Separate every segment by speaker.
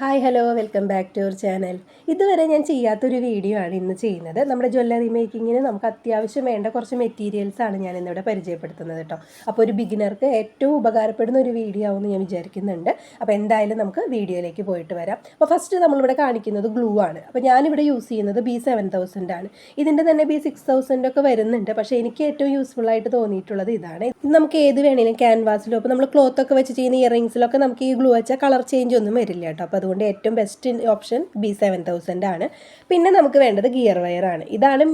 Speaker 1: Hi hello welcome back to our channel. ഇതുവരെ ഞാൻ ചെയ്യാത്തൊരു വീഡിയോ ആണ് ഇന്ന് ചെയ്യുന്നത്. നമ്മുടെ ജ്വല്ലറി മേക്കിങ്ങിന് നമുക്ക് അത്യാവശ്യം വേണ്ട കുറച്ച് മെറ്റീരിയൽസ് ആണ് ഞാൻ ഇന്നിവിടെ പരിചയപ്പെടുത്തുന്നത് കേട്ടോ അപ്പോൾ ഒരു ബിഗിനർക്ക് ഏറ്റവും ഉപകാരപ്പെടുന്ന ഒരു വീഡിയോ ആവുമെന്ന് ഞാൻ വിചാരിക്കുന്നുണ്ട്. അപ്പോൾ എന്തായാലും നമുക്ക് വീഡിയോയിലേക്ക് പോയിട്ട് വരാം. അപ്പോൾ ഫസ്റ്റ് നമ്മളിവിടെ കാണിക്കുന്നത് ഗ്ലൂ ആണ്. അപ്പോൾ ഞാനിവിടെ യൂസ് ചെയ്യുന്നത് ബി സെവൻ തൗസൻഡ് ആണ്. ഇതിന്റെ തന്നെ ബി സിക്സ് തൗസൻഡ് ഒക്കെ വരുന്നുണ്ട്. പക്ഷേ എനിക്ക് ഏറ്റവും യൂസ്ഫുൾ ആയിട്ട് തോന്നിയിട്ടുള്ളത് ഇതാണ്. ഇത് നമുക്ക് ഏത് വേണേലും ക്യാൻവാസിലോ അപ്പോൾ നമ്മൾ ക്ലോത്ത് ഒക്കെ വെച്ച് ചെയ്യുന്ന ഇയറിങ്സിലൊക്കെ നമുക്ക് ഈ ഗ്ലൂ വെച്ചാൽ കളർ ചേഞ്ച് ഒന്നും വരില്ല കേട്ടോ അപ്പോൾ അതുകൊണ്ട് ഏറ്റവും best option B seven thousand ആണ്. പിന്നെ നമുക്ക് വേണ്ടത് ഗിയർ വയർ ആണ്. ഇതാണ്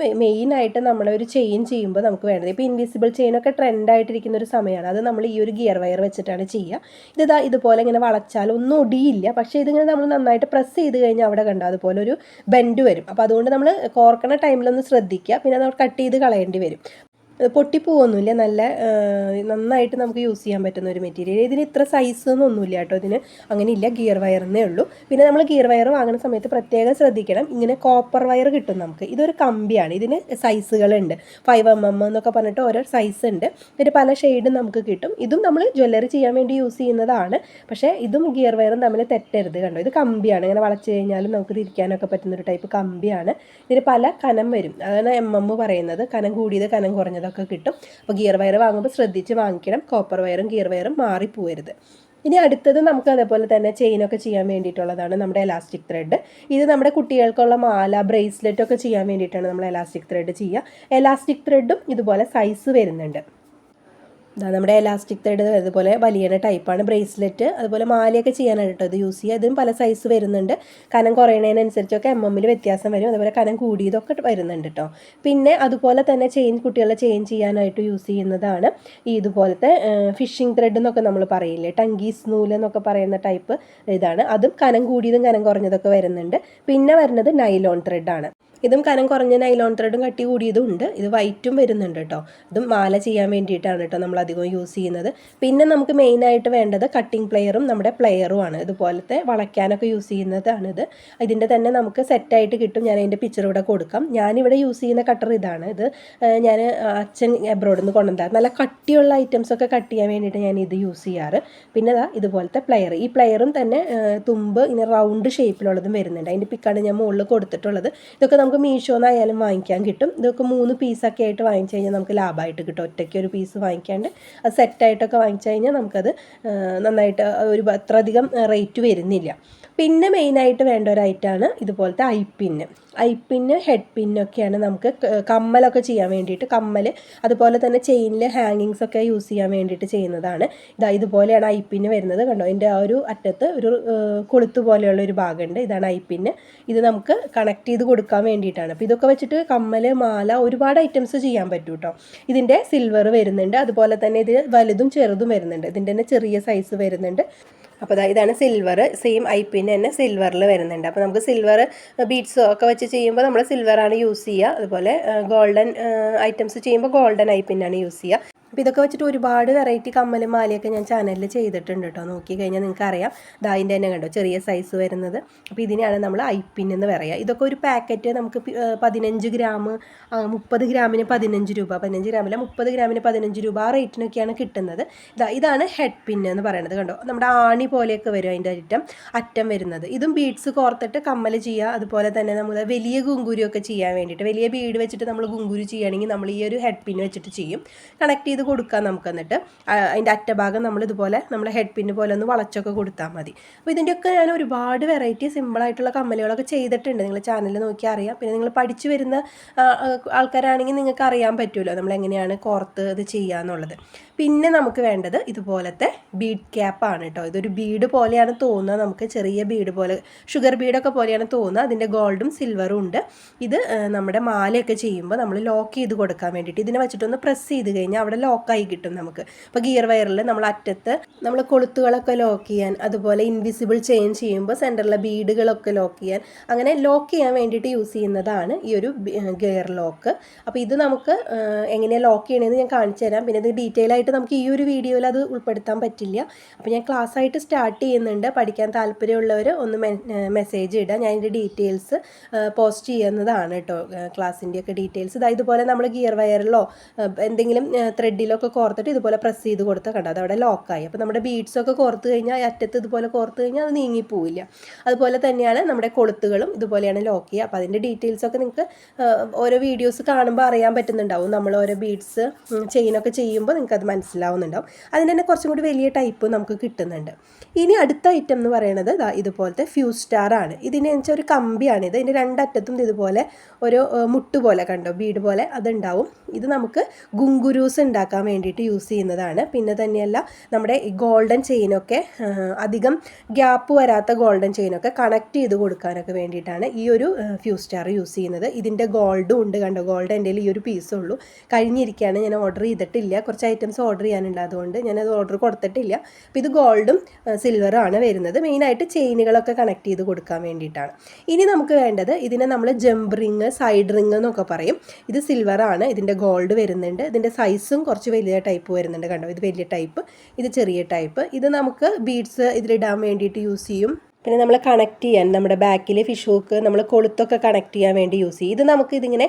Speaker 1: നമ്മൾ ഒരു ചെയിൻ ചെയ്യുമ്പോൾ നമുക്ക് വേണ്ടത്. ഇപ്പോൾ ഇൻവിസിബിൾ ചെയിനൊക്കെ ട്രെൻഡായിട്ടിരിക്കുന്ന ഒരു സമയമാണ് അത് നമ്മൾ ഈ ഒരു ഗിയർ വയർ വെച്ചിട്ടാണ് ചെയ്യുക. ഇതാ ഇതുപോലെ ഇങ്ങനെ വളച്ചാൽ ഒന്നും ഒടിയില്ല. പക്ഷേ ഇതിങ്ങനെ നമ്മൾ നന്നായിട്ട് പ്രസ് ചെയ്ത് കഴിഞ്ഞാൽ അവിടെ കണ്ടോ അതുപോലെ ഒരു ബെൻഡ് വരും. അപ്പോൾ അതുകൊണ്ട് നമ്മൾ കോർക്കണ ടൈമിലൊന്ന് ശ്രദ്ധിക്കുക. പിന്നെ നമ്മൾ കട്ട് ചെയ്ത് കളയേണ്ടി വരും. പൊട്ടിപ്പോവൊന്നുമില്ല. നല്ല നന്നായിട്ട് നമുക്ക് യൂസ് ചെയ്യാൻ പറ്റുന്ന ഒരു മെറ്റീരിയൽ. ഇതിന് ഇത്ര സൈസ് ഒന്നുമില്ല കേട്ടോ ഇതിന്. അങ്ങനെ ഇല്ല ഗിയർ വയറിനേ ഉള്ളൂ. പിന്നെ നമ്മൾ ഗിയർ വയർ വാങ്ങുന്ന സമയത്ത് പ്രത്യേകം ശ്രദ്ധിക്കണം. ഇങ്ങനെ കോപ്പർ വയർ കിട്ടും നമുക്ക്. ഇതൊരു കമ്പിയാണ്. ഇതിന് സൈസുകളുണ്ട് ഫൈവ് എം എം എന്നൊക്കെ പറഞ്ഞിട്ട് ഓരോ സൈസ് ഉണ്ട്. ഇതിന് പല ഷെയ്ഡും നമുക്ക് കിട്ടും. ഇതും നമ്മൾ ജ്വല്ലറി ചെയ്യാൻ വേണ്ടി യൂസ് ചെയ്യുന്നതാണ്. പക്ഷേ ഇതും ഗിയർ വയറും തമ്മിൽ തെറ്റരുത് കണ്ടോ? ഇത് കമ്പിയാണ്. ഇങ്ങനെ വളച്ച് കഴിഞ്ഞാലും നമുക്ക് തിരിക്കാനൊക്കെ പറ്റുന്ന ഒരു ടൈപ്പ് കമ്പിയാണ്. ഇതിന് പല കനം വരും. അതാണ് എം എം പറയുന്നത്. കനം കൂടിയത് കനം കുറഞ്ഞതൊക്കെ കിട്ടും. അപ്പോൾ ഗിയർ വയർ വാങ്ങുമ്പോൾ ശ്രദ്ധിച്ച് വാങ്ങിക്കണം. കോപ്പർ വയറും ഗിയർ വയറും മാറിപ്പോരുത് ഇനി അടുത്തത് നമുക്ക് അതേപോലെ തന്നെ ചെയിനൊക്കെ ചെയ്യാൻ വേണ്ടിയിട്ടുള്ളതാണ് നമ്മുടെ എലാസ്റ്റിക് ത്രെഡ് ഇത് നമ്മുടെ കുട്ടികൾക്കുള്ള മാല ബ്രേസ്ലെറ്റ് ഒക്കെ ചെയ്യാൻ വേണ്ടിയിട്ടാണ് നമ്മൾ എലാസ്റ്റിക് ത്രെഡ് ചെയ്യുക. എലാസ്റ്റിക് ത്രെഡും ഇതുപോലെ സൈസ് വരുന്നുണ്ട്. നമ്മുടെ എലാസ്റ്റിക് ത്രെഡ് അതുപോലെ വലിയ ടൈപ്പാണ് ബ്രേസ്ലെറ്റ് അതുപോലെ മാലയൊക്കെ ചെയ്യാനാണ് കേട്ടോ ഇത് യൂസ് ചെയ്യുക. ഇതിന് പല സൈസ് വരുന്നുണ്ട്. കനം കുറയണതിനനുസരിച്ചൊക്കെ എം എമ്മിൽ വ്യത്യാസം വരും. അതുപോലെ കനം കൂടിയതൊക്കെ വരുന്നുണ്ട് കേട്ടോ. പിന്നെ അതുപോലെ തന്നെ ചെയിൻ കുട്ടികളെ ചെയിൻ ചെയ്യാനായിട്ട് യൂസ് ചെയ്യുന്നതാണ് ഈ ഇതുപോലത്തെ ഫിഷിംഗ് ത്രെഡ് എന്നൊക്കെ നമ്മൾ പറയില്ലേ? ടങ്കീസ് നൂൽ എന്നൊക്കെ പറയുന്ന ടൈപ്പ് ഇതാണ്. അതും കനം കൂടിയതും കനം കുറഞ്ഞതൊക്കെ വരുന്നുണ്ട്. പിന്നെ വരുന്നത് നൈലോൺ ത്രെഡാണ് ഇതും കനം കുറഞ്ഞ നൈലോൺ ത്രെഡും കട്ടി കൂടിയതും ഉണ്ട്. ഇത് വൈറ്റും വരുന്നുണ്ട് കേട്ടോ ഇതും മാല ചെയ്യാൻ വേണ്ടിയിട്ടാണ് കേട്ടോ നമ്മൾ അധികം യൂസ് ചെയ്യുന്നത്. പിന്നെ നമുക്ക് മെയിൻ ആയിട്ട് വേണ്ടത് കട്ടിംഗ് പ്ലെയറും നമ്മുടെ പ്ലെയറും ആണ്. ഇതുപോലത്തെ വളയ്ക്കാനൊക്കെ യൂസ് ചെയ്യുന്നതാണിത് ഇതിന്റെ തന്നെ നമുക്ക് സെറ്റായിട്ട് കിട്ടും. ഞാൻ അതിന്റെ പിക്ചർ ഇവിടെ കൊടുക്കാം. ഞാനിവിടെ യൂസ് ചെയ്യുന്ന കട്ടർ ഇതാണ് ഇത്. ഞാൻ അച്ഛൻ എബ്രോഡിൽ നിന്ന് കൊണ്ടുവന്നത്. നല്ല കട്ടിയുള്ള ഐറ്റംസ് ഒക്കെ കട്ട് ചെയ്യാൻ വേണ്ടിയിട്ട് ഞാൻ ഇത് യൂസ് ചെയ്യാറ്. പിന്നെ ദാ ഇതുപോലത്തെ പ്ലെയർ ഈ പ്ലെയറും തന്നെ തുമ്പ് ഇങ്ങനെ റൗണ്ട് ഷേപ്പിലുള്ളതും വരുന്നുണ്ട്. അതിന്റെ പിക്കാണ് ഞാൻ മുകളിൽ കൊടുത്തിട്ടുള്ളത്. ഇതൊക്കെ നമുക്ക് മീഷോന്നായാലും വാങ്ങിക്കാൻ കിട്ടും. ഇതൊക്കെ മൂന്ന് പീസൊക്കെ ആയിട്ട് വാങ്ങിച്ചു കഴിഞ്ഞാൽ നമുക്ക് ലാഭമായിട്ട് കിട്ടും. ഒറ്റയ്ക്ക് ഒരു പീസ് വാങ്ങിക്കാണ്ട് അത് സെറ്റായിട്ടൊക്കെ വാങ്ങിച്ചു കഴിഞ്ഞാൽ നമുക്കത് നന്നായിട്ട് ഒരു അത്ര അധികം റേറ്റ് വരുന്നില്ല. പിന്നെ മെയിനായിട്ട് വേണ്ട ഒരു ഐറ്റമാണ് ഇതുപോലത്തെ ഐ പിന്ന് ഹെഡ് പിന്നൊക്കെയാണ് നമുക്ക് കമ്മലൊക്കെ ചെയ്യാൻ വേണ്ടിയിട്ട് കമ്മൽ അതുപോലെ തന്നെ ചെയിനിൽ ഹാങ്ങിങ്സ് ഒക്കെ യൂസ് ചെയ്യാൻ വേണ്ടിയിട്ട് ചെയ്യുന്നതാണ്. ഇതാ ഇതുപോലെയാണ് ഐ വരുന്നത് കണ്ടോ? എന്റെ ആ ഒരു അറ്റത്ത് ഒരു കൊളുത്ത് പോലെയുള്ള ഒരു ഭാഗമുണ്ട്. ഇതാണ് ഐ ഇത് നമുക്ക് കണക്ട് ചെയ്ത് കൊടുക്കാൻ വേണ്ടിയിട്ടാണ്. അപ്പോൾ ഇതൊക്കെ വെച്ചിട്ട് കമ്മൽ മാല ഒരുപാട് ഐറ്റംസ് ചെയ്യാൻ പറ്റും കേട്ടോ ഇതിന്റെ സിൽവർ വരുന്നുണ്ട്. അതുപോലെ തന്നെ ഇത് വലുതും ചെറുതും വരുന്നുണ്ട്. ഇതിന്റെ തന്നെ ചെറിയ സൈസ് വരുന്നുണ്ട്. അപ്പോൾ ഇതാണ് സിൽവർ സെയിം ഐ പിന്നെ തന്നെ സിൽവറിൽ വരുന്നുണ്ട്. അപ്പോൾ നമുക്ക് സിൽവർ ബീഡ്സോ ഒക്കെ വെച്ച് ചെയ്യുമ്പോൾ നമ്മൾ സിൽവറാണ് യൂസ് ചെയ്യുക അതുപോലെ ഗോൾഡൻ ഐറ്റംസ് ചെയ്യുമ്പോൾ ഗോൾഡൻ ഐ പിന്നാണ് യൂസ് ചെയ്യുക അപ്പോൾ ഇതൊക്കെ വെച്ചിട്ട് ഒരുപാട് വെറൈറ്റി കമ്മലും മാലയൊക്കെ ഞാൻ ചാനലിൽ ചെയ്തിട്ടുണ്ട് കേട്ടോ നോക്കി കഴിഞ്ഞാൽ ദാ അതിന്റെ തന്നെ കണ്ടോ ചെറിയ സൈസ് വരുന്നത്. അപ്പോൾ ഇതിനെയാണ് നമ്മൾ ഐപ്പിൻ എന്ന് പറയുക ഇതൊക്കെ ഒരു പാക്കറ്റ് നമുക്ക് പതിനഞ്ച് ഗ്രാം മുപ്പത് ഗ്രാമിന് പതിനഞ്ച് രൂപ. പതിനഞ്ച് ഗ്രാമിലെ മുപ്പത് ഗ്രാമിന് പതിനഞ്ച് രൂപ ആ റേറ്റിനൊക്കെയാണ് കിട്ടുന്നത്. ഇതാ ഇതാണ് ഹെഡ് പിൻ എന്ന് പറയുന്നത് കണ്ടോ. നമ്മുടെ ആണി പോലെയൊക്കെ വരും അതിന്റെ അറ്റം അറ്റം വരുന്നത്. ഇതും ബീഡ്സ് കോർത്തിട്ട് കമ്മൽ ചെയ്യുക. അതുപോലെ തന്നെ നമ്മൾ വലിയ ഗുങ്കുരിയൊക്കെ ചെയ്യാൻ വേണ്ടിയിട്ട് വലിയ ബീഡ് വെച്ചിട്ട് നമ്മൾ ഗുങ്കുരു ചെയ്യുകയാണെങ്കിൽ നമ്മൾ ഈ ഒരു ഹെഡ് പിൻ വെച്ചിട്ട് ചെയ്യും. കണക്ട് ചെയ്ത് കൊടുക്കാം നമുക്ക് എന്നിട്ട്. അതിന്റെ അറ്റഭാഗം നമ്മൾ ഇതുപോലെ നമ്മൾ ഹെഡ് പിന്ന് പോലെ ഒന്ന് വളച്ചൊക്കെ കൊടുത്താൽ മതി. അപ്പോൾ ഇതിന്റെയൊക്കെ ഞാൻ ഒരുപാട് വെറൈറ്റി സിമ്പിളായിട്ടുള്ള കമ്മലുകളൊക്കെ ചെയ്തിട്ടുണ്ട്. നിങ്ങൾ ചാനൽ നോക്കി അറിയാം. പിന്നെ നിങ്ങൾ പഠിച്ചു വരുന്ന ആൾക്കാരാണെങ്കിൽ നിങ്ങൾക്ക് അറിയാൻ പറ്റുമല്ലോ നമ്മൾ എങ്ങനെയാണ് കോർത്ത് ഇത് ചെയ്യുക എന്നുള്ളത്. പിന്നെ നമുക്ക് വേണ്ടത് ഇതുപോലത്തെ ബീഡ് ക്യാപ്പാണ് കേട്ടോ. ഇതൊരു ബീഡ് പോലെയാണ് തോന്നുക നമുക്ക്. ചെറിയ ബീഡ് പോലെ ഷുഗർ ബീഡൊക്കെ പോലെയാണ് തോന്നുക. അതിന്റെ ഗോൾഡും സിൽവറും ഉണ്ട്. ഇത് നമ്മുടെ മാലയൊക്കെ ചെയ്യുമ്പോൾ നമ്മൾ ലോക്ക് ചെയ്ത് കൊടുക്കാൻ വേണ്ടിയിട്ട് ഇതിനെ വെച്ചിട്ടൊന്ന് പ്രസ് ചെയ്ത് കഴിഞ്ഞാൽ അവിടെ ലോക്കായി കിട്ടും നമുക്ക്. അപ്പോൾ ഗിയർ വയറിൽ നമ്മൾ അറ്റത്ത് നമ്മൾ കൊളുത്തുകളൊക്കെ ലോക്ക് ചെയ്യാൻ അതുപോലെ ഇൻവിസിബിൾ ചെയിൻ ചെയ്യുമ്പോൾ സെന്ററിലെ ബീഡുകളൊക്കെ ലോക്ക് ചെയ്യാൻ അങ്ങനെ ലോക്ക് ചെയ്യാൻ വേണ്ടിയിട്ട് യൂസ് ചെയ്യുന്നതാണ് ഈ ഒരു ഗിയർ ലോക്ക്. അപ്പോൾ ഇത് നമുക്ക് എങ്ങനെയാണ് ലോക്ക് ചെയ്യണമെന്ന് ഞാൻ കാണിച്ചു തരാം. പിന്നെ ഇത് ഡീറ്റെയിൽ ആയിട്ട് നമുക്ക് ഈ ഒരു വീഡിയോയിൽ അത് ഉൾപ്പെടുത്താൻ പറ്റില്ല. അപ്പോൾ ഞാൻ ക്ലാസ് ആയിട്ട് സ്റ്റാർട്ട് ചെയ്യുന്നുണ്ട്. പഠിക്കാൻ താല്പര്യമുള്ളവർ ഒന്ന് മെസ്സേജ് ഇടുക. ഞാൻ ഇതിന്റെ ഡീറ്റെയിൽസ് പോസ്റ്റ് ചെയ്യുന്നതാണ് കേട്ടോ ക്ലാസ്സിന്റെയൊക്കെ ഡീറ്റെയിൽസ് ഇതാ ഇതുപോലെ നമ്മൾ ഗിയർ വയറിലോ എന്തെങ്കിലും ത്രെഡിങ് സൈഡിലൊക്കെ കോർത്തിട്ട് ഇതുപോലെ പ്രസ് ചെയ്ത് കൊടുത്താൽ കണ്ടത് അവിടെ ലോക്കായി അപ്പോൾ നമ്മുടെ ബീഡ്സൊക്കെ കോർത്ത് കഴിഞ്ഞാൽ അറ്റത്ത് ഇതുപോലെ കോർത്ത് കഴിഞ്ഞാൽ അത് നീങ്ങിപ്പോവില്ല. അതുപോലെ തന്നെയാണ് നമ്മുടെ കൊളുത്തുകളും ഇതുപോലെയാണ് ലോക്ക് ചെയ്യുക. അപ്പോൾ അതിന്റെ ഡീറ്റെയിൽസൊക്കെ നിങ്ങൾക്ക് ഓരോ വീഡിയോസ് കാണുമ്പോൾ അറിയാൻ പറ്റുന്നുണ്ടാവും. നമ്മൾ ഓരോ ബീഡ്സ് ചെയിനൊക്കെ ചെയ്യുമ്പോൾ നിങ്ങൾക്ക് അത് മനസ്സിലാവുന്നുണ്ടാവും. അതിന് തന്നെ കുറച്ചും കൂടി വലിയ ടൈപ്പ് നമുക്ക് കിട്ടുന്നുണ്ട്. ഇനി അടുത്ത ഐറ്റം എന്ന് പറയുന്നത് ഇതുപോലത്തെ ഫ്യൂ സ്റ്റാർ ആണ്. ഇതിന് വെച്ചാൽ ഒരു കമ്പിയാണ് ഇത്. ഇതിന്റെ രണ്ടറ്റത്തും ഇതുപോലെ ഒരു മുട്ട് പോലെ കണ്ടോ? ബീഡ് പോലെ അതുണ്ടാവും. ഇത് നമുക്ക് ഗുങ്കുരൂസ് ഉണ്ടാക്കാൻ വേണ്ടിയിട്ട് യൂസ് ചെയ്യുന്നതാണ്. പിന്നെ തന്നെയല്ല നമ്മുടെ ഗോൾഡൻ ചെയിനൊക്കെ അധികം ഗ്യാപ്പ് വരാത്ത ഗോൾഡൻ ചെയിനൊക്കെ കണക്ട് ചെയ്ത് കൊടുക്കാനൊക്കെ വേണ്ടിയിട്ടാണ് ഈ ഒരു ഫ്യൂസ് സ്റ്റാർ യൂസ് ചെയ്യുന്നത്. ഇതിന്റെ ഗോൾഡും ഉണ്ട് കണ്ടോ? ഗോൾഡ് എന്റെ ഈ ഒരു പീസേ ഉള്ളൂ. കഴിഞ്ഞിരിക്കുകയാണ് ഞാൻ ഓർഡർ ചെയ്തിട്ടില്ല. കുറച്ച് ഐറ്റംസ് ഓർഡർ ചെയ്യാനുണ്ട്. അതുകൊണ്ട് ഞാനത് ഓർഡർ കൊടുത്തിട്ടില്ല. അപ്പോൾ ഇത് ഗോൾഡും സിൽവറും ആണ് വരുന്നത്. മെയിനായിട്ട് ചെയിനുകളൊക്കെ കണക്ട് ചെയ്ത് കൊടുക്കാൻ വേണ്ടിയിട്ടാണ്. ഇനി നമുക്ക് വേണ്ടത് ഇതിനെ നമ്മൾ ജംപ് റിങ് സൈഡ് റിങ് എന്നൊക്കെ പറയും. ഇത് സിൽവറാണ് ഇതിന്റെ ഗോൾഡ് വരുന്നുണ്ട്. ഇതിന്റെ സൈസും കുറച്ച് വലിയ ടൈപ്പ് വരുന്നുണ്ട് കണ്ടോ? ഇത് വലിയ ടൈപ്പ് ഇത് ചെറിയ ടൈപ്പ് ഇത് നമുക്ക് ബീഡ്സ് ഇതിലിടാൻ വേണ്ടിയിട്ട് യൂസ് ചെയ്യും. പിന്നെ നമ്മൾ കണക്ട് ചെയ്യാൻ നമ്മുടെ ബാക്കിൽ ഫിഷ് ഹൂക്ക് നമ്മൾ കൊളുത്തൊക്കെ കണക്ട് ചെയ്യാൻ വേണ്ടി യൂസ് ചെയ്യും. ഇത് നമുക്ക് ഇതിങ്ങനെ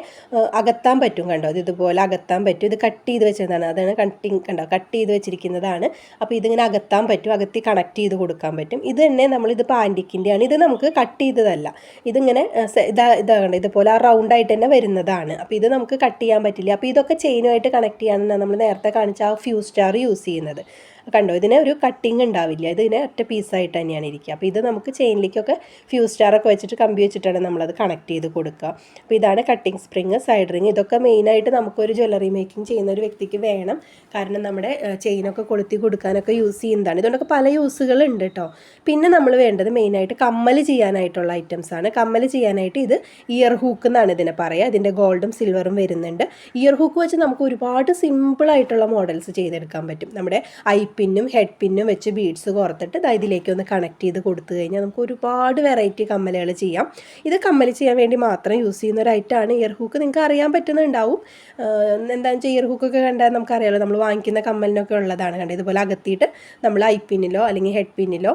Speaker 1: അകത്താൻ പറ്റും കണ്ടോ? ഇത് ഇതുപോലെ അകത്താൻ പറ്റും. ഇത് കട്ട് ചെയ്ത് വെച്ചതാണ്. അതാണ് കട്ടിങ് കണ്ടോ? കട്ട് ചെയ്ത് വെച്ചിരിക്കുന്നതാണ്. അപ്പോൾ ഇതിങ്ങനെ അകത്താൻ പറ്റും. അകത്തി കണക്ട് ചെയ്ത് കൊടുക്കാൻ പറ്റും. ഇത് തന്നെ നമ്മളിത് പാന്റിക്കിന്റെയാണ് ഇത് നമുക്ക് കട്ട് ചെയ്തതല്ല. ഇതിങ്ങനെ ഇതാ ഇതാ കണ്ടോ? ഇതുപോലെ ആ റൗണ്ട് ആയിട്ട് തന്നെ വരുന്നതാണ്. അപ്പോൾ ഇത് നമുക്ക് കട്ട് ചെയ്യാൻ പറ്റില്ല. അപ്പോൾ ഇതൊക്കെ ചെയിനുമായിട്ട് കണക്ട് ചെയ്യാനാണ് നമ്മൾ നേരത്തെ കാണിച്ച ആ ഫ്യൂ സ്റ്റാർ യൂസ് ചെയ്യുന്നത്. കണ്ടോ ഇതിന് ഒരു കട്ടിങ് ഉണ്ടാവില്ല. ഇതിനെ ഒറ്റ പീസായിട്ട് തന്നെയാണ് ഇരിക്കുക. അപ്പോൾ ഇത് നമുക്ക് ചെയിനിലേക്കൊക്കെ ഫ്യൂ സ്റ്റാറൊക്കെ വെച്ചിട്ട് കമ്പി വെച്ചിട്ടാണ് നമ്മളത് കണക്ട് ചെയ്ത് കൊടുക്കുക. അപ്പോൾ ഇതാണ് കട്ടിങ് സ്പ്രിങ് സൈഡ് റിങ് ഇതൊക്കെ മെയിനായിട്ട് നമുക്കൊരു ജ്വല്ലറി മേക്കിംഗ് ചെയ്യുന്ന ഒരു വ്യക്തിക്ക് വേണം. കാരണം നമ്മുടെ ചെയിനൊക്കെ കൊളുത്തി കൊടുക്കാനൊക്കെ യൂസ് ചെയ്യുന്നതാണ്. ഇതുകൊണ്ടൊക്കെ പല യൂസുകൾ ഉണ്ട് കേട്ടോ പിന്നെ നമ്മൾ വേണ്ടത് മെയിനായിട്ട് കമ്മൽ ചെയ്യാനായിട്ടുള്ള ആണ്. കമ്മൽ ചെയ്യാനായിട്ട് ഇത് ഇയർ ഹൂക്ക് എന്നാണ് ഇതിനെ പറയുക. ഇതിന്റെ ഗോൾഡും സിൽവറും വരുന്നുണ്ട്. ഇയർ ഹൂക്ക് വെച്ച് നമുക്ക് ഒരുപാട് സിമ്പിളായിട്ടുള്ള മോഡൽസ് ചെയ്തെടുക്കാൻ പറ്റും. നമ്മുടെ ഐ പിന്നും ഹെഡ് പിന്നും വെച്ച് ബീഡ്സ് കോർത്തിട്ട് ദാ ഇതിലേക്ക് ഒന്ന് കണക്ട് ചെയ്ത് കൊടുത്തു കഴിഞ്ഞാൽ നമുക്ക് ഒരുപാട് വെറൈറ്റി കമ്മലുകൾ ചെയ്യാം. ഇത് കമ്മൽ ചെയ്യാൻ വേണ്ടി മാത്രം യൂസ് ചെയ്യുന്ന ഒരു ഐറ്റമാണ് ഇയർ ഹൂക്ക് നിങ്ങൾക്ക് അറിയാൻ പറ്റുന്നുണ്ടാവും. എന്താണെന്ന് വെച്ചാൽ ഇയർ ഹൂക്കൊക്കെ കണ്ടാൽ നമുക്കറിയാലോ നമ്മൾ വാങ്ങിക്കുന്ന കമ്മലിനൊക്കെ ഉള്ളതാണ് കണ്ടത് ഇതുപോലെ അകത്തിയിട്ട് നമ്മൾ ഐ പിന്നിലോ അല്ലെങ്കിൽ ഹെഡ് പിന്നിലോ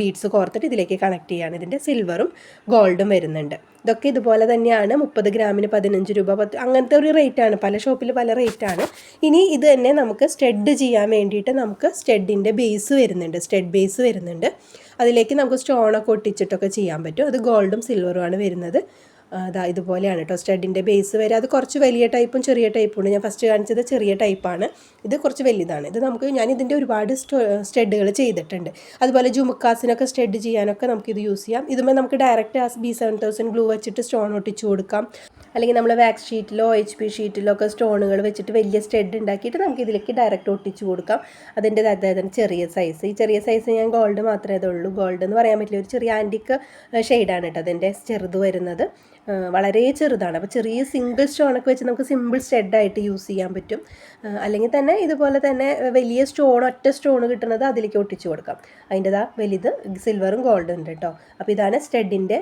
Speaker 1: ബീഡ്സ് കോർത്തിട്ട് ഇതിലേക്ക് കണക്ട് ചെയ്യാണ്. ഇതിന്റെ സിൽവറും ഗോൾഡും വരുന്നുണ്ട്. ഇതൊക്കെ ഇതുപോലെ തന്നെയാണ്. മുപ്പത് ഗ്രാമിന് പതിനഞ്ച് രൂപ പത്ത് അങ്ങനത്തെ ഒരു റേറ്റാണ് പല ഷോപ്പിൽ പല റേറ്റാണ് ഇനി ഇത് തന്നെ നമുക്ക് സ്റ്റെഡ് ചെയ്യാൻ വേണ്ടിയിട്ട് നമുക്ക് സ്റ്റഡിന്റെ ബേസ് വരുന്നുണ്ട് സ്റ്റെഡ് ബേസ് വരുന്നുണ്ട്. അതിലേക്ക് നമുക്ക് സ്റ്റോണൊക്കെ ഒട്ടിച്ചിട്ടൊക്കെ ചെയ്യാൻ പറ്റും. അത് ഗോൾഡും സിൽവറുമാണ് വരുന്നത്. അതാ ഇതുപോലെയാണ് കേട്ടോ സ്റ്റഡിന്റെ ബേസ് വരെ അത് കുറച്ച് വലിയ ടൈപ്പും ചെറിയ ടൈപ്പും ഉണ്ട്. ഞാൻ ഫസ്റ്റ് കാണിച്ചത് ചെറിയ ടൈപ്പാണ് ഇത് കുറച്ച് വലുതാണ്. ഇത് നമുക്ക് ഞാൻ ഇതിന്റെ ഒരുപാട് സ്റ്റഡുകൾ ചെയ്തിട്ടുണ്ട്. അതുപോലെ ജുമുക്കാസിനൊക്കെ സ്റ്റഡ് ചെയ്യാനൊക്കെ നമുക്കിത് യൂസ് ചെയ്യാം. ഇതുമ്പോൾ നമുക്ക് ഡയറക്റ്റ് ആ ബി സെവൻ തൗസൻഡ് ഗ്ലൂ വെച്ചിട്ട് സ്റ്റോൺ ഒട്ടിച്ചു കൊടുക്കാം. അല്ലെങ്കിൽ നമ്മൾ വാക്സ് ഷീറ്റിലോ എച്ച് പി ഷീറ്റിലോ ഒക്കെ സ്റ്റോണുകൾ വെച്ചിട്ട് വലിയ സ്റ്റെഡ് ഉണ്ടാക്കിയിട്ട് നമുക്ക് ഇതിലേക്ക് ഡയറക്റ്റ് ഒട്ടിച്ചു കൊടുക്കാം. അതിന്റെ അതായത് ചെറിയ സൈസ് ഈ ചെറിയ സൈസ് ഞാൻ ഗോൾഡ് മാത്രമേ ഇതുള്ളൂ. ഗോൾഡ് എന്ന് പറയാൻ പറ്റില്ല. ഒരു ചെറിയ ആന്റിക്ക് ഷെയ്ഡാണ് കേട്ടോ അതിന്റെ ചെറുത് വരുന്നത്. വളരെ ചെറുതാണ്. അപ്പോൾ ചെറിയ സിംഗിൾ സ്റ്റോണൊക്കെ വെച്ച് നമുക്ക് സിമ്പിൾ സ്റ്റെഡായിട്ട് യൂസ് ചെയ്യാൻ പറ്റും. അല്ലെങ്കിൽ തന്നെ ഇതുപോലെ തന്നെ വലിയ സ്റ്റോൺ ഒറ്റ സ്റ്റോൺ കിട്ടുന്നത് അതിലേക്ക് ഒട്ടിച്ചു കൊടുക്കാം. അതിന്റെതാ വലുത് സിൽവറും ഗോൾഡും ഉണ്ട് കേട്ടോ അപ്പോൾ ഇതാണ് സ്റ്റെഡിന്റെ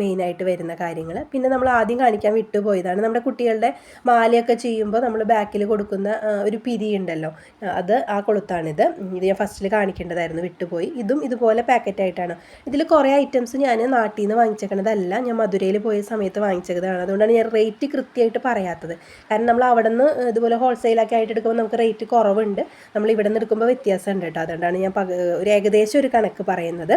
Speaker 1: മെയിനായിട്ട് വരുന്ന കാര്യങ്ങൾ പിന്നെ നമ്മൾ ആദ്യം കാണിക്കാൻ വിട്ടുപോയതാണ്. നമ്മുടെ കുട്ടികളുടെ മാലയൊക്കെ ചെയ്യുമ്പോൾ നമ്മൾ ബാക്കിൽ കൊടുക്കുന്ന ഒരു പിരി ഉണ്ടല്ലോ. അത് ആ കൊളുത്താണിത്. ഇത് ഞാൻ ഫസ്റ്റിൽ കാണിക്കേണ്ടതായിരുന്നു വിട്ടുപോയി. ഇതും ഇതുപോലെ പാക്കറ്റായിട്ടാണ് ഇതിൽ കുറേ ഐറ്റംസ് ഞാൻ നാട്ടിൽ നിന്ന് വാങ്ങിച്ചേക്കണതല്ല. ഞാൻ മധുരയിൽ പോയ സമയത്ത് വാങ്ങിച്ചതാണ് അതുകൊണ്ടാണ് ഞാൻ റേറ്റ് കൃത്യമായിട്ട് പറയാത്തത്. കാരണം നമ്മൾ അവിടെ നിന്ന് ഇതുപോലെ ഹോൾസെയിലൊക്കെ ആയിട്ട് എടുക്കുമ്പോൾ നമുക്ക് റേറ്റ് കുറവുണ്ട്. നമ്മൾ ഇവിടെ നിന്ന് എടുക്കുമ്പോൾ വ്യത്യാസം ഉണ്ട് കേട്ടോ. അതുകൊണ്ടാണ് ഞാൻ ഒരു ഏകദേശം ഒരു കണക്ക് പറയുന്നത്.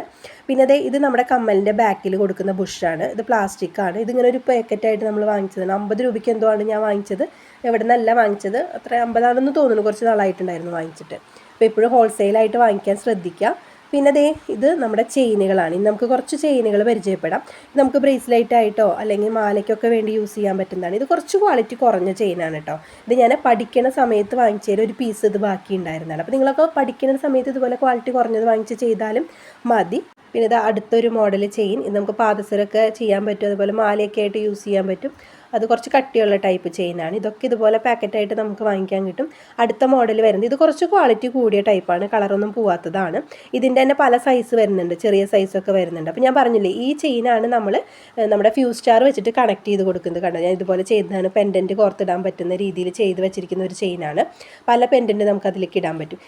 Speaker 1: പിന്നെ ദേ ഇത് നമ്മുടെ കമ്മലിന്റെ ബാക്കിൽ കൊടുക്കുന്ന ബുഷാണ് ഇത് പ്ലാസ്റ്റിക് ആണ്. ഇതിങ്ങനെ ഒരു പാക്കറ്റായിട്ട് നമ്മൾ വാങ്ങിച്ചതാണ്. അമ്പത് രൂപയ്ക്ക് എന്തോ ആണ് ഞാൻ വാങ്ങിച്ചത്. എവിടെ നിന്നല്ല വാങ്ങിച്ചത്. അത്ര അമ്പതാണെന്ന് തോന്നുന്നു കുറച്ച് നാളായിട്ടുണ്ടായിരുന്നു വാങ്ങിച്ചിട്ട്. അപ്പോൾ എപ്പോഴും ഹോൾസെയിലായിട്ട് വാങ്ങിക്കാൻ ശ്രദ്ധിക്കുക. പിന്നെ ദേ ഇത് നമ്മുടെ ചെയിനുകളാണ്. ഇനി നമുക്ക് കുറച്ച് ചെയിനുകൾ പരിചയപ്പെടാം. നമുക്ക് ബ്രേസ്ലൈറ്റ് ആയിട്ടോ അല്ലെങ്കിൽ മാലയ്ക്കൊക്കെ വേണ്ടി യൂസ് ചെയ്യാൻ പറ്റുന്നതാണ്. ഇത് കുറച്ച് ക്വാളിറ്റി കുറഞ്ഞ ചെയിനാണ് കേട്ടോ. ഇത് ഞാൻ പഠിക്കണ സമയത്ത് വാങ്ങിച്ചതിൽ ഒരു പീസ് ഇത് ബാക്കി ഉണ്ടായിരുന്നതാണ്. അപ്പോൾ നിങ്ങളൊക്കെ പഠിക്കുന്ന സമയത്ത് ഇതുപോലെ ക്വാളിറ്റി കുറഞ്ഞത് വാങ്ങിച്ച് ചെയ്താലും മതി. പിന്നെ ഇത് അടുത്തൊരു മോഡൽ ചെയിൻ. ഇത് നമുക്ക് പാദസരമൊക്കെ ചെയ്യാൻ പറ്റും. അതുപോലെ മാലയൊക്കെ ആയിട്ട് യൂസ് ചെയ്യാൻ പറ്റും. അത് കുറച്ച് കട്ടിയുള്ള ടൈപ്പ് ചെയിനാണ് ഇതൊക്കെ ഇതുപോലെ പാക്കറ്റായിട്ട് നമുക്ക് വാങ്ങിക്കാൻ കിട്ടും. അടുത്ത മോഡൽ വരുന്നത് ഇത് കുറച്ച് ക്വാളിറ്റി കൂടിയ ടൈപ്പാണ് കളറൊന്നും പോവാത്തതാണ്. ഇതിന്റെ തന്നെ പല സൈസ് വരുന്നുണ്ട്. ചെറിയ സൈസൊക്കെ വരുന്നുണ്ട്. അപ്പോൾ ഞാൻ പറഞ്ഞില്ലേ ഈ ചെയിനാണ് നമ്മൾ നമ്മുടെ ഫ്യൂസ് സ്റ്റാർ വെച്ചിട്ട് കണക്ട് ചെയ്ത് കൊടുക്കുന്നത് കണ്ടത് ഞാൻ ഇതുപോലെ ചെയ്തതാണ്. പെൻഡന്റ് കോർത്തിടാൻ പറ്റുന്ന രീതിയിൽ ചെയ്ത് വെച്ചിരിക്കുന്ന ഒരു ചെയിനാണ് പല പെൻഡന്റ് നമുക്ക് അതിലേക്ക് ഇടാൻ പറ്റും.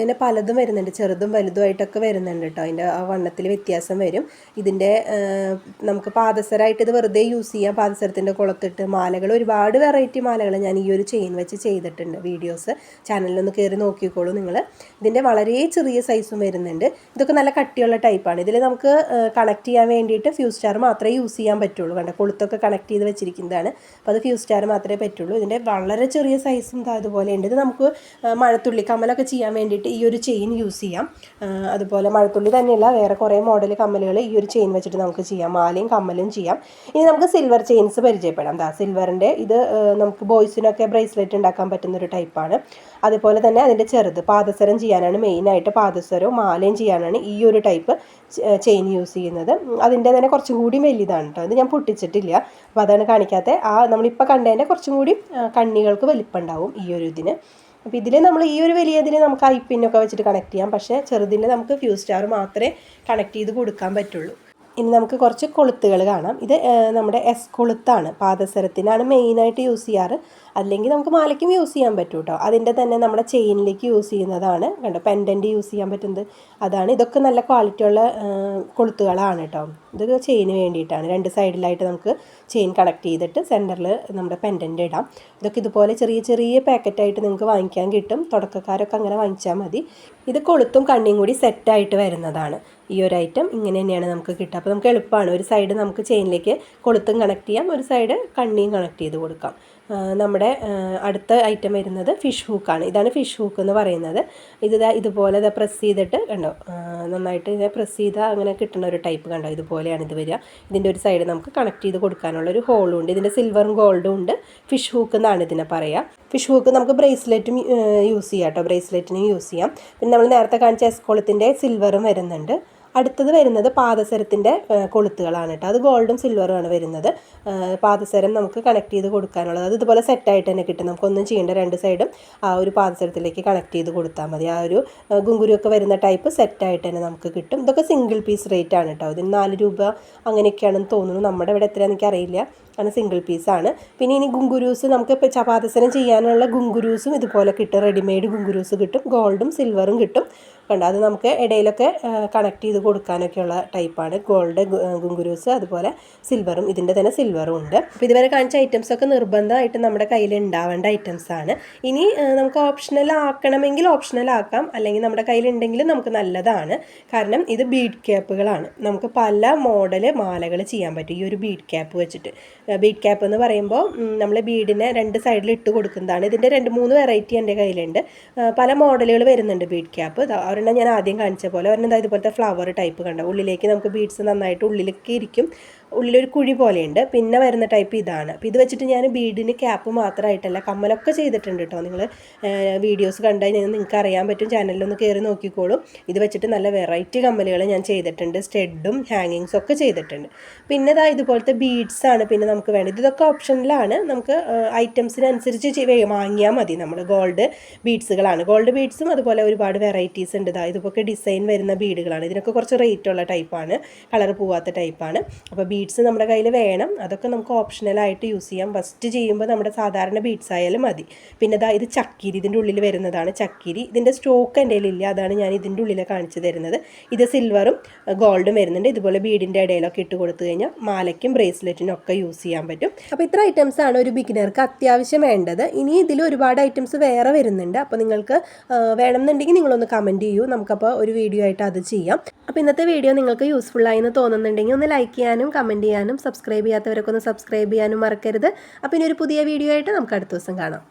Speaker 1: ഇതിന് പലതും വരുന്നുണ്ട്. ചെറുതും വലുതുമായിട്ടൊക്കെ വരുന്നുണ്ട് കേട്ടോ അതിന്റെ ആ വണ്ണത്തിൽ വ്യത്യാസം വരും. ഇതിന്റെ നമുക്ക് പാദസരമായിട്ട് ഇത് വെറുതെ യൂസ് ചെയ്യാം. പാദസരത്തിന്റെ കുളത്തിട്ട് മാലകൾ ഒരുപാട് വെറൈറ്റി മാലകൾ ഞാൻ ഈ ഒരു ചെയിൻ വെച്ച് ചെയ്തിട്ടുണ്ട് വീഡിയോസ് ചാനലിലൊന്ന് കയറി നോക്കിക്കോളൂ നിങ്ങൾ ഇതിന്റെ വളരെ ചെറിയ സൈസും വരുന്നുണ്ട്. ഇതൊക്കെ നല്ല കട്ടിയുള്ള ടൈപ്പാണ് ഇതിൽ നമുക്ക് കണക്ട് ചെയ്യാൻ വേണ്ടിയിട്ട് ഫ്യൂസ് സ്റ്റാർ മാത്രമേ യൂസ് ചെയ്യാൻ പറ്റുള്ളൂ. കണ്ട? കൊളുത്തൊക്കെ കണക്ട് ചെയ്ത് വെച്ചിരിക്കുന്നതാണ്. അപ്പോൾ അത് ഫ്യൂസ് സ്റ്റാർ മാത്രമേ പറ്റുള്ളൂ. ഇതിന്റെ വളരെ ചെറിയ സൈസും അതുപോലെ ഉണ്ട്. ഇത് നമുക്ക് മഴത്തുള്ളി കമ്മലൊക്കെ ചെയ്യാൻ വേണ്ടിയിട്ട് ഈ ഒരു ചെയിൻ യൂസ് ചെയ്യാം. അതുപോലെ മഴത്തുള്ളി തന്നെയല്ല വേറെ കുറേ മോഡൽ കമ്മലുകൾ ഈ ഒരു ചെയിൻ വെച്ചിട്ട് നമുക്ക് ചെയ്യാം. മാലയും കമ്മലും ചെയ്യാം. ഇനി നമുക്ക് സിൽവർ ചെയിൻസ് പരിചയപ്പെടാം. ദാ സിൽവറിന്റെ ഇത് നമുക്ക് ബോയ്സിനൊക്കെ ബ്രേസ്ലെറ്റ് ഉണ്ടാക്കാൻ പറ്റുന്ന ഒരു ടൈപ്പാണ് അതുപോലെ തന്നെ അതിന്റെ ചെറുത് പാദസരം ചെയ്യാനാണ് മെയിനായിട്ട് പാദസരവും മാലയും ചെയ്യാനാണ് ഈ ഒരു ടൈപ്പ് ചെയിൻ യൂസ് ചെയ്യുന്നത്. അതിന്റെ തന്നെ കുറച്ചും കൂടി വലുതാണ് കേട്ടോ ഇത് ഞാൻ പൊട്ടിച്ചിട്ടില്ല. അപ്പോൾ അതാണ് കാണിക്കാത്ത. ആ നമ്മളിപ്പോൾ കണ്ടതിന്റെ കുറച്ചും കൂടി കണ്ണികൾക്ക് വലിപ്പം ഉണ്ടാവും ഈ ഒരു ഇതിന്. അപ്പോൾ ഇതിൽ നമ്മൾ ഈ ഒരു വലിയതിന് നമുക്ക് ഐ പിന്നൊക്കെ വെച്ചിട്ട് കണക്ട് ചെയ്യാം. പക്ഷേ ചെറുതിൽ നമുക്ക് ഫ്യൂസ് സ്റ്റാർ മാത്രമേ കണക്ട് ചെയ്ത് കൊടുക്കാൻ പറ്റുള്ളൂ. ഇനി നമുക്ക് കുറച്ച് കൊളുത്തുകൾ കാണാം. ഇത് നമ്മുടെ എസ് കൊളുത്താണ് പാദസരത്തിനാണ് മെയിനായിട്ട് യൂസ് ചെയ്യാറ്. അല്ലെങ്കിൽ നമുക്ക് മാലയ്ക്കും യൂസ് ചെയ്യാൻ പറ്റും കേട്ടോ അതിന്റെ തന്നെ നമ്മുടെ ചെയിനിലേക്ക് യൂസ് ചെയ്യുന്നതാണ്. കണ്ടോ പെൻഡന്റ് യൂസ് ചെയ്യാൻ പറ്റുന്നത്. അതാണ്. ഇതൊക്കെ നല്ല ക്വാളിറ്റിയുള്ള കൊളുത്തുകളാണ് കേട്ടോ ഇതൊക്കെ ചെയിന് വേണ്ടിയിട്ടാണ്. രണ്ട് സൈഡിലായിട്ട് നമുക്ക് ചെയിൻ കണക്ട് ചെയ്തിട്ട് സെന്ററിൽ നമ്മുടെ പെൻഡന്റ് ഇടാം. ഇതൊക്കെ ഇതുപോലെ ചെറിയ ചെറിയ പാക്കറ്റായിട്ട് നിങ്ങൾക്ക് വാങ്ങിക്കാൻ കിട്ടും. തുടക്കക്കാരൊക്കെ അങ്ങനെ വാങ്ങിച്ചാൽ മതി. ഇത് കൊളുത്തും കണ്ണിയും കൂടി സെറ്റായിട്ട് വരുന്നതാണ്. ഈ ഒരു ഐറ്റം ഇങ്ങനെ തന്നെയാണ് നമുക്ക് കിട്ടുക. അപ്പോൾ നമുക്ക് എളുപ്പമാണ്. ഒരു സൈഡ് നമുക്ക് ചെയിനിലേക്ക് കൊളുത്തും കണക്ട് ചെയ്യാം. ഒരു സൈഡ് കണ്ണിയും കണക്ട് ചെയ്ത് കൊടുക്കാം. നമ്മുടെ അടുത്ത ഐറ്റം വരുന്നത് ഫിഷ് ഹൂക്കാണ് ഇതാണ് ഫിഷ് ഹൂക്ക് എന്ന് പറയുന്നത്. ഇത് ഇതുപോലെ ഇത് പ്രസ് ചെയ്തിട്ട് കണ്ടോ? നന്നായിട്ട് ഇത് പ്രസ് ചെയ്താൽ അങ്ങനെ കിട്ടുന്ന ഒരു ടൈപ്പ് കണ്ടോ? ഇതുപോലെയാണ് ഇത് വരിക. ഇതിന്റെ ഒരു സൈഡ് നമുക്ക് കണക്ട് ചെയ്ത് കൊടുക്കാനുള്ള ഒരു ഹോളും ഉണ്ട്. ഇതിന്റെ സിൽവറും ഗോൾഡും ഉണ്ട്. ഫിഷ് ഹൂക്ക് എന്നാണ് ഇതിനെ പറയുക ഫിഷ് ഹൂക്ക് നമുക്ക് ബ്രേസ്ലെറ്റും യൂസ് ചെയ്യാം കേട്ടോ. ബ്രേസ്ലെറ്റിനും യൂസ് ചെയ്യാം. പിന്നെ നമ്മൾ നേരത്തെ കാണിച്ച എസ്കോളത്തിന്റെ സിൽവറും വരുന്നുണ്ട്. അടുത്തത് വരുന്നത് പാദസരത്തിന്റെ കൊളുത്തുകളാണ് കേട്ടോ. അത് ഗോൾഡും സിൽവറുമാണ് വരുന്നത്. പാദസരം നമുക്ക് കണക്ട് ചെയ്ത് കൊടുക്കാനുള്ളത്. അത് ഇതുപോലെ സെറ്റായിട്ട് തന്നെ കിട്ടും. നമുക്കൊന്നും ചെയ്യേണ്ട രണ്ട് സൈഡും ആ ഒരു പാദസരത്തിലേക്ക് കണക്ട് ചെയ്ത് കൊടുത്താൽ മതി. ആ ഒരു ഗുങ്കുരുവൊക്കെ വരുന്ന ടൈപ്പ് സെറ്റായിട്ട് തന്നെ നമുക്ക് കിട്ടും. ഇതൊക്കെ സിംഗിൾ പീസ് റേറ്റ് ആണ് കേട്ടോ. ഇതിന് നാല് രൂപ അങ്ങനെയൊക്കെയാണെന്ന് തോന്നുന്നു. നമ്മുടെ ഇവിടെ എത്രയാണെന്ന് എനിക്കറിയില്ല. അങ്ങനെ സിംഗിൾ പീസാണ് പിന്നെ ഇനി ഗുങ്കുരൂസ് നമുക്ക് ഇപ്പോൾ ചപാതസനം ചെയ്യാനുള്ള ഗുങ്കുരൂസും ഇതുപോലെ കിട്ടും. റെഡിമെയ്ഡ് ഗുങ്കുരൂസ് കിട്ടും. ഗോൾഡും സിൽവറും കിട്ടും. കണ്ട? അത് നമുക്ക് ഇടയിലൊക്കെ കണക്ട് ചെയ്ത് കൊടുക്കാനൊക്കെയുള്ള ടൈപ്പാണ് ഗോൾഡ് ഗുങ്കുരൂസ് അതുപോലെ സിൽവറും ഇതിന്റെ തന്നെ സിൽവറും ഉണ്ട്. അപ്പോൾ ഇതുവരെ കാണിച്ച ഐറ്റംസൊക്കെ നിർബന്ധമായിട്ട് നമ്മുടെ കയ്യിൽ ഉണ്ടാവേണ്ട ഐറ്റംസ് ആണ്. ഇനി നമുക്ക് ഓപ്ഷണൽ ആക്കണമെങ്കിൽ ഓപ്ഷണൽ ആക്കാം. അല്ലെങ്കിൽ നമ്മുടെ കയ്യിൽ ഉണ്ടെങ്കിൽ നമുക്ക് നല്ലതാണ്. കാരണം ഇത് ബീഡ് ക്യാപ്പുകളാണ് നമുക്ക് പല മോഡൽ മാലകൾ ചെയ്യാൻ പറ്റും. ഈ ഒരു ബീഡ് ക്യാപ്പ് വെച്ചിട്ട്. ബീഡ് ക്യാപ്പ് എന്ന് പറയുമ്പോൾ നമ്മൾ ബീഡിനെ രണ്ട് സൈഡിൽ ഇട്ട് കൊടുക്കുന്നതാണ്. ഇതിന്റെ രണ്ട് മൂന്ന് വെറൈറ്റി എന്റെ കയ്യിലുണ്ട്. പല മോഡലുകൾ വരുന്നുണ്ട് ബീഡ് ക്യാപ്പ് ഒരെണ്ണം ഞാൻ ആദ്യം കാണിച്ച പോലെ ഒരെണ്ണം ഇതുപോലത്തെ ഫ്ലവർ ടൈപ്പ് കണ്ട? ഉള്ളിലേക്ക് നമുക്ക് ബീഡ്സ് നന്നായിട്ട് ഉള്ളിലേക്ക് ഇരിക്കും. ഉള്ളിലൊരു കുഴി പോലെയുണ്ട്. പിന്നെ വരുന്ന ടൈപ്പ് ഇതാണ്. അപ്പോൾ ഇത് വെച്ചിട്ട് ഞാൻ ബീഡിന് ക്യാപ്പ് മാത്രമായിട്ടല്ല കമ്മലൊക്കെ ചെയ്തിട്ടുണ്ട് കേട്ടോ നിങ്ങൾ വീഡിയോസ് കണ്ടാൽ നിങ്ങൾക്ക് അറിയാൻ പറ്റും. ചാനലിലൊന്ന് കയറി നോക്കിക്കോളും. ഇത് വെച്ചിട്ട് നല്ല വെറൈറ്റി കമ്മലുകൾ ഞാൻ ചെയ്തിട്ടുണ്ട്. സ്റ്റെഡും ഹാങ്ങിങ്സും ഒക്കെ ചെയ്തിട്ടുണ്ട്. പിന്നെ ഇതാ ഇതുപോലത്തെ ബീഡ്സ് ആണ് പിന്നെ നമുക്ക് വേണ്ടത്. ഇതൊക്കെ ഓപ്ഷനിലാണ് നമുക്ക് ഐറ്റംസിനനുസരിച്ച് വാങ്ങിയാൽ മതി. നമ്മൾ ഗോൾഡ് ബീഡ്സുകളാണ് ഗോൾഡ് ബീഡ്സും അതുപോലെ ഒരുപാട് വെറൈറ്റീസ് ഉണ്ട്. ഇതാ ഇതുപോലെ ഡിസൈൻ വരുന്ന ബീഡുകളാണ് ഇതിനൊക്കെ കുറച്ച് റേറ്റ് ഉള്ള ടൈപ്പാണ് കളർ പോവാത്ത ടൈപ്പാണ് അപ്പോൾ ബീഡ്സ് നമ്മുടെ കയ്യിൽ വേണം. അതൊക്കെ നമുക്ക് ഓപ്ഷണലായിട്ട് യൂസ് ചെയ്യാം. ഫസ്റ്റ് ചെയ്യുമ്പോൾ നമ്മുടെ സാധാരണ ബീഡ്സ് ആയാലും മതി. പിന്നെ ഇതാ ഇത് ചക്കിരി ഇതിന്റെ ഉള്ളിൽ വരുന്നതാണ് ചക്കിരി. ഇതിന്റെ സ്റ്റോക്ക് എന്റെ ഇല്ല. അതാണ് ഞാൻ ഇതിന്റെ ഉള്ളിൽ കാണിച്ചു തരുന്നത്. ഇത് സിൽവറും ഗോൾഡും വരുന്നുണ്ട്. ഇതുപോലെ ബീഡിന്റെ ഇടയിലൊക്കെ ഇട്ട് കൊടുത്തു കഴിഞ്ഞാൽ മാലയ്ക്കും ബ്രേസ്ലെറ്റിനും ഒക്കെ യൂസ് ചെയ്യാൻ പറ്റും. അപ്പോൾ ഇത്ര ഐറ്റംസ് ആണ് ഒരു ബിഗിനർക്ക് അത്യാവശ്യം വേണ്ടത്. ഇനി ഇതിൽ ഒരുപാട് ഐറ്റംസ് വേറെ വരുന്നുണ്ട്. അപ്പോൾ നിങ്ങൾക്ക് വേണമെന്നുണ്ടെങ്കിൽ നിങ്ങളൊന്ന് കമന്റ് ചെയ്യൂ. നമുക്കപ്പോൾ ഒരു വീഡിയോ ആയിട്ട് അത് ചെയ്യാം. അപ്പോൾ ഇന്നത്തെ വീഡിയോ നിങ്ങൾക്ക് യൂസ്ഫുൾ ആയി എന്ന് തോന്നുന്നുണ്ടെങ്കിൽ ഒന്ന് ലൈക്ക് ചെയ്യാനും കമന്റ് ചെയ്യാനും സബ്സ്ക്രൈബ് ചെയ്യാത്തവരൊക്കെ ഒന്ന് സബ്സ്ക്രൈബ് ചെയ്യാനും മറക്കരുത്. അപ്പോൾ ഇനി ഒരു പുതിയ വീഡിയോ ആയിട്ട് നമുക്ക് അടുത്ത ദിവസം കാണാം.